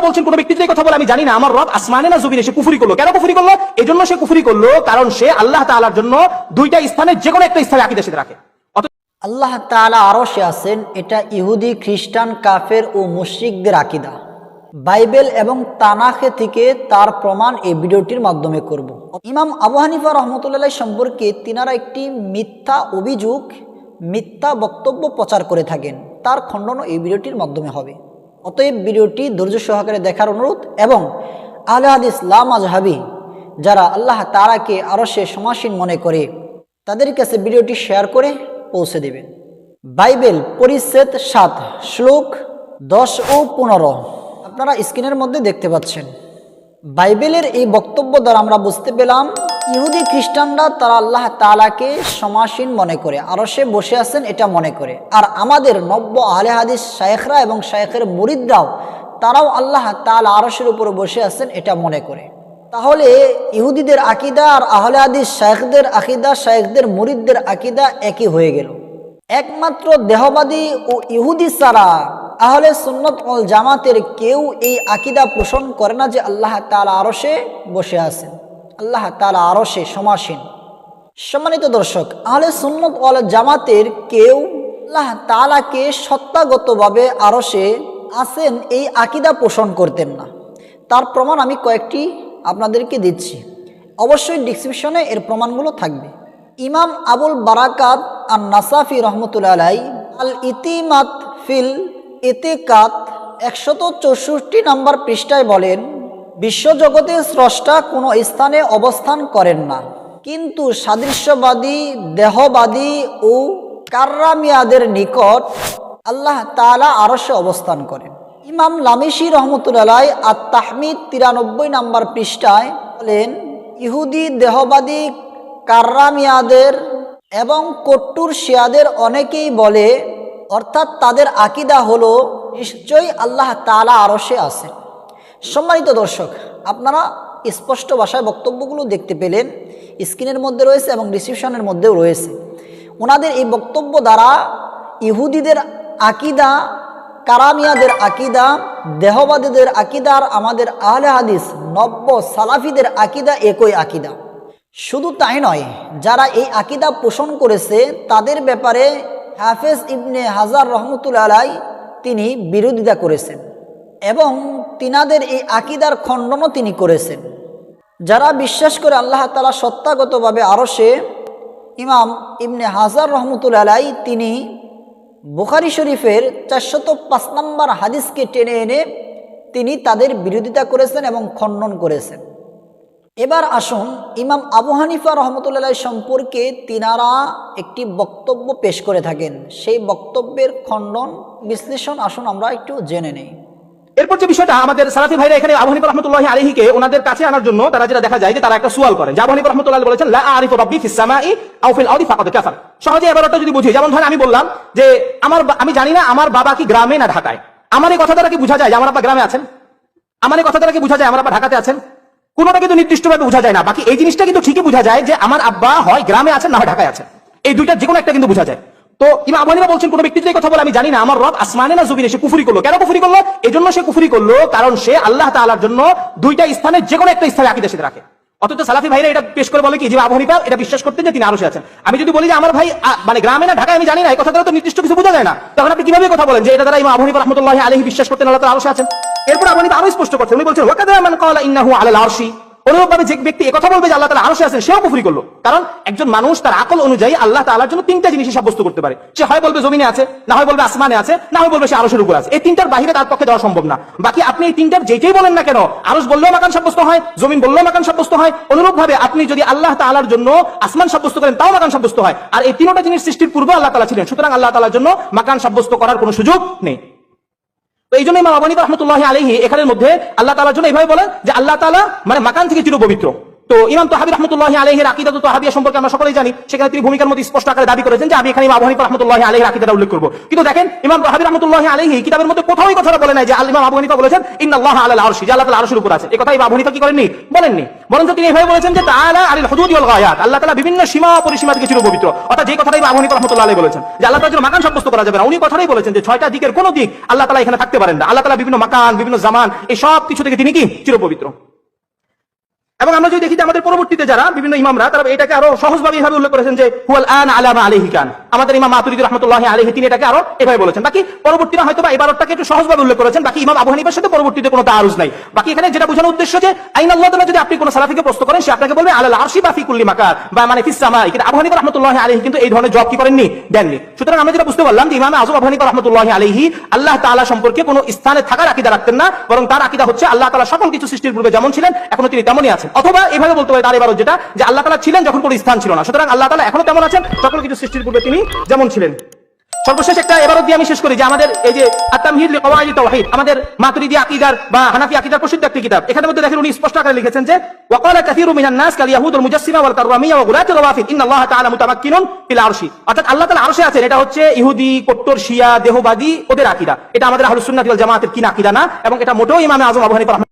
হানিফা বলছেন, কোন ব্যক্তি যদি কথা বলে, আমি জানি না, আমার রব আসমানে না জমিনে, সে কুফরি করল। কেন কুফরি করল? এই জন্য সে কুফরি করল, কারণ সে আল্লাহ তাআলার জন্য দুইটা স্থানে যে কোনো একটা স্থানে আকিদা সাথে রাখে। আল্লাহ তাআলা আরও সে আছেন, এটা ইহুদি, খ্রিস্টান, কাফের ও মুশরিকদের আকিদা। বাইবেল এবং তানাখে থেকে তার প্রমাণ এই ভিডিওটির মাধ্যমে করব। ইমাম আবু হানিফা রহমতুল্লাহ সম্পর্কে তিনারা একটি মিথ্যা অভিযোগ, মিথ্যা বক্তব্য প্রচার করে থাকেন। তার খণ্ডনও এই ভিডিওটির মাধ্যমে হবে। অতএব ভিডিওটি ধৈর্য সহকারে দেখার অনুরোধ এবং আহলে হাদিস লা মাজহাবি যারা আল্লাহ তারাকে আরও সে সমাসীন মনে করে, তাদের কাছে ভিডিওটি শেয়ার করে পৌঁছে দেবেন। বাইবেল পরিচ্ছেদ সাত, শ্লোক দশ ও পনেরো। আপনারা স্ক্রিনের মধ্যে দেখতে পাচ্ছেন। বাইবেলের এই বক্তব্য দ্বারা আমরা বুঝতে পেলাম ইহুদি খ্রিস্টানরা তারা আল্লাহ তালাকে সমাসীন মনে করে, আরও সে বসে আছেন এটা মনে করে। আর আমাদের নব্য আহলে হাদিস শায়েখরা এবং শায়েখের মুরিদরাও, তারাও আল্লাহ তাল আরসের উপরে বসে আছেন এটা মনে করে। তাহলে ইহুদিদের আকিদা আর আহলে হাদিস শায়েখদের আকিদা, শায়েখদের মুরিদদের আকিদা একই হয়ে গেল। একমাত্র দেহবাদী ও ইহুদি ছাড়া আহলে সুন্নত জামাতের কেউ এই আকিদা পোষণ করে না যে আল্লাহ তালা আরসে বসে আছেন। আল্লাহ তালা আরসে সমাসীন। সম্মানিত দর্শক, আহলে সুন্নত অল জামাতের কেউ আল্লাহ তালাকে সত্তাগতভাবে আরসে আছেন এই আকিদা পোষণ করতেন না। তার প্রমাণ আমি কয়েকটি আপনাদেরকে দিচ্ছি। অবশ্যই ডিসক্রিপশনে এর প্রমাণগুলো থাকবে। ইমাম আবুল বারাকাত আর নাসাফি আলাই আল ইতিমাত ফিল ইতিকাত একশত চৌষট্টি নম্বর পৃষ্ঠায় বলেন বিশ্বজগতে স্রষ্টা কোনো স্থানে অবস্থান করেন না। কিন্তু সাদৃশ্যবাদী, দেহবাদী ও কার্রামিয়াদের নিকট আল্লাহ তালা আরশে অবস্থান করেন। ইমাম লামিশি রহমতুল্লাহ আর তাহমিদ তিরানব্বই নম্বর পৃষ্ঠায় বলেন, ইহুদি, দেহবাদী, কার্রামিয়াদের এবং কট্টুর শিয়াদের অনেকেই বলে, অর্থাৎ তাদের আকিদা হলো, নিশ্চয়ই আল্লাহ তালা আরশে আছে সম্মানিত দর্শক, আপনারা স্পষ্ট ভাষায় বক্তব্যগুলো দেখতে পেলেন, স্ক্রিনের মধ্যে রয়েছে এবং রিসিপশনের মধ্যেও রয়েছে। ওনাদের এই বক্তব্য দ্বারা ইহুদিদের আকিদা, কারামিয়াদের আকিদা, দেহবাদীদের আকিদা আর আমাদের আহলে হাদিস, নব্য সালাফিদের আকিদা একই আকিদা। শুধু তাই নয়, যারা এই আকিদা পোষণ করেছে, তাদের ব্যাপারে হাফেজ ইবনে হাজার রহমতুল আলাই তিনি বিরোধিতা করেছেন। এবং তিনাদের এই আকিদার খণ্ডনও তিনি করেছেন। যারা বিশ্বাস করে আল্লাহ তালা সত্তাগতভাবে আরও সে ইমাম ইবনে হাজার রহমতুল আলাই তিনি বুখারি শরীফের চারশত পাঁচ নম্বর হাদিসকে টেনে এনে তিনি তাদের বিরোধিতা করেছেন এবং খণ্ডন করেছেন। এবার আসুন ইমাম আবু হানিফা রহমতুল্লাহ সম্পর্কে তিনারা একটি বক্তব্য পেশ করে থাকেন। সেই বক্তব্যের খণ্ডন বিশ্লেষণ আসুন আমরা একটু জেনে নেই। এরপর যে বিষয়টা, আমাদের সালাফি ভাইরা এখানে আবু হানিফা রহমতুল্লাহ আলাইহিকে ওনাদের কাছে আনার জন্য তারা যেটা দেখা যায় যে তারা একটা সুয়াল করেন যে রহমতুল্লাহ বলেছেন, লা আরিফু রাব্বি ফিস সামাই সহজে এবারটা যদি বুঝি, যেমন ধরেন আমি বললাম যে আমার আমি জানি না আমার বাবা কি গ্রামে না ঢাকায়। আমার এই কথা দ্বারা কি বোঝা যায় আমার আব্বা গ্রামে আছেন? আমার এই কথা দ্বারা কি বোঝা যায় আমার আব্বা ঢাকাতে আছেন? কোনোটা কিন্তু নির্দিষ্টভাবে বোঝা যায় না। বাকি এই জিনিসটা কিন্তু ঠিকই বোঝা যায় যে আমার আব্বা হয় গ্রামে আছেন না ঢাকায় আছেন। এই দুইটা যে কোনো একটা কিন্তু বোঝা যায়। তো ইমাম আবু বলছেন, কোন ব্যক্তি যদি কথা বলে, আমি জানি না, আমার রব আসমানে না জমিনে সে কুফরি করল। কেন কুফরি করল? এই জন্য সে কুফরি করল, কারণ সে আল্লাহ তাআলার জন্য দুইটা স্থানে যে কোনো একটা স্থানে আকিদা সাথে রাখে। অথচ সালাফি ভাইরা এটা পেশ করে বলে কি, যে আবু এটা বিশ্বাস করতেন যে তিনি আরও আছেন। আমি যদি বলি যে আমার ভাই মানে গ্রামে না, ঢাকায়, আমি জানি না, এই কথা তো নির্দিষ্ট কিছু বোঝা যায় না। তখন আপনি কীভাবে কথা বলেন যে এটা দ্বারা ইমাম আবু আলাইহি বিশ্বাস করতেন, আল্লাহ তাআলা আছেন? এরপর আবু আরও স্পষ্ট করছেন। উনি বলছেন ওয়াকাদা মান ক্বালা ইন্নাহু আলাল আরশি। অনুরূপভাবে যে ব্যক্তি একথা বলবে যে আল্লাহ তালা আরশে আছেন সেও কুফরি করল। কারণ একজন মানুষ তার আকল অনুযায়ী আল্লাহ তাআলার জন্য তিনটা জিনিসই সাব্যস্ত করতে পারে। সে হয় বলবে জমিনে আছে, না হয় বলবে আসমানে আছে, না হয় বলবে সে আরশের উপর আছে। এই তিনটার বাহিরে তার পক্ষে যাওয়া সম্ভব না। বাকি আপনি এই তিনটার যেটাই বলেন না কেন, আরশ বললেও মাকান সাব্যস্ত হয়, জমিন বললেও মাকান সাব্যস্ত হয়, অনুরূপ ভাবে আপনি যদি আল্লাহ তাআলার জন্য আসমান সাব্যস্ত করেন, তাও মাকান সাব্যস্ত হয়। আর এই তিনটা জিনিস সৃষ্টির পূর্বে আল্লাহ তাআলা ছিলেন। সুতরাং আল্লাহ তালার জন্য মাকান সাব্যস্ত করার কোনো সুযোগ নেই। তো এই জন্য ইমাম আবু হানিফা রহমতুল্লাহ আলহী এখানের মধ্যে আল্লাহ তালার জন্য এইভাবে বলেন যে আল্লাহ তালা মানে মাকান থেকে চির পবিত্র তো ইমাম তাহাবি রহমতুল্লাহ আলহের আকিদা তো তাহাবিয়া সম্পর্কে আমরা সকলেই জানি, সেখানে তিনি ভূমিকার মধ্যে স্পষ্ট আকারে দাবি করেছেন যে আমি এখানে আবু রহমতুল্লাহ আলহের আকিদাটা উল্লেখ করব। কিন্তু দেখেন, ইমাম তাহাবি রহমতুল্লাহ আলহি কিতাবের মধ্যে কোথাও এই কথাটা বলে নাই যে আল ইমাম আবু বলেছেন, ইন্নাল্লাহ আলাল আরশি যে আল্লাহ আরশের উপর আছে। এই কথা আবু হানিফা কি করেননি? বলেননি। বরঞ্চ তিনি এভাবে বলেছেন যে, তাআলা আলিল হুদুদ গায়াত আল্লাহ তাআলা বিভিন্ন সীমা পরিসীমা থেকে চির পবিত্র অর্থাৎ যে কথাটাই আবু রহমতুল্লাহ আলাইহি বলেছেন, যে আল্লাহ তাআলা মাকান সাব্যস্ত করা যাবে না। উনি কথাটাই বলেছেন যে, ছয়টা দিকের কোন দিক আল্লাহ তাআলা এখানে থাকতে পারেন না। আল্লাহ তাআলা বিভিন্ন মাকান, বিভিন্ন জামান, এই সব কিছু থেকে তিনি কি? চির পবিত্র এবং আমরা যদি দেখি যে আমাদের পরবর্তীতে যারা বিভিন্ন ইমামরা, তারা এটাকে আরও সহজভাবে এইভাবে উল্লেখ করেছেন যে, হুয়াল আন আলামা আলাইহি কান। আমাদের ইমাম মাতুরিদি রহমতুল্লাহ আলাইহি, তিনি এটাকে আরও এভাবে বলেছেন। বাকি পরবর্তীরা হয়তো বা এবারটাকে একটু সহজভাবে উল্লেখ করেছেন। বাকি ইমাম আবু হানিফার সাথে পরবর্তীতে কোনো তারুজ নাই। বাকি এখানে যেটা বোঝানোর উদ্দেশ্য যে, আইন আল্লাহ যদি আপনি কোনো সালাফিকে প্রশ্ন করেন, সে আপনাকে বলবে, আলাল আরশি বা ফি কুল্লি মাকার বা মানে ফিস সামাই। কিন্তু আবু হানিফা রহমতুল্লাহ আলাইহি কিন্তু এই ধরনের জব কি করেননি? দেননি। সুতরাং আমরা যেটা বুঝতে পারলাম যে, ইমাম আজম আবু হানিফা রহমতুল্লাহ আলাইহি আল্লাহ তাআলা সম্পর্কে কোনো স্থানে থাকার আকীদা রাখতেন না, বরং তার আকীদা হচ্ছে আল্লাহ তাআলা সকল কিছু সৃষ্টির পূর্বে যেমন ছিলেন, এখনও তিনি তেমনই আছেন। অথবা এভাবে বলতে পারে তার এবারও যেটা, যে আল্লাহ তালা ছিলেন যখন কোনো স্থান ছিল না। সুতরাং আল্লাহ তালা এখনও তেমন আছেন, সকল কিছু সৃষ্টির পূর্বে তিনি যেমন ছিলেন। সর্বশেষ একটা এবারও দিয়ে আমি শেষ করি, যে আমাদের এই যে আতামহিদ লিকাওয়াইদ তাওহীদ, আমাদের মাতুরিদি আকীদার বা হানাফি আকীদার প্রসিদ্ধ একটি কিতাব। এখানের মধ্যে দেখেন উনি স্পষ্ট আকারে লিখেছেন যে, ওয়াকালা কাসীরু মিনান নাস কাল ইয়াহুদ ওয়াল মুজাসসিমা ওয়াল ওয়া গুলাত রাওয়াফিদ, ইন্নাল্লাহ তাআলা মুতামাক্কিনুন ফিল আরশি। অর্থাৎ আল্লাহ তাআলা আরশে আছেন, এটা হচ্ছে ইহুদি, কট্টর, শিয়া, দেহবাদী ওদের আকীদা। এটা আমাদের আহলুস সুন্নাত ওয়াল জামাতের কি আকীদা না, এবং এটা মোটেও ইমামে আজম আবু হানিফা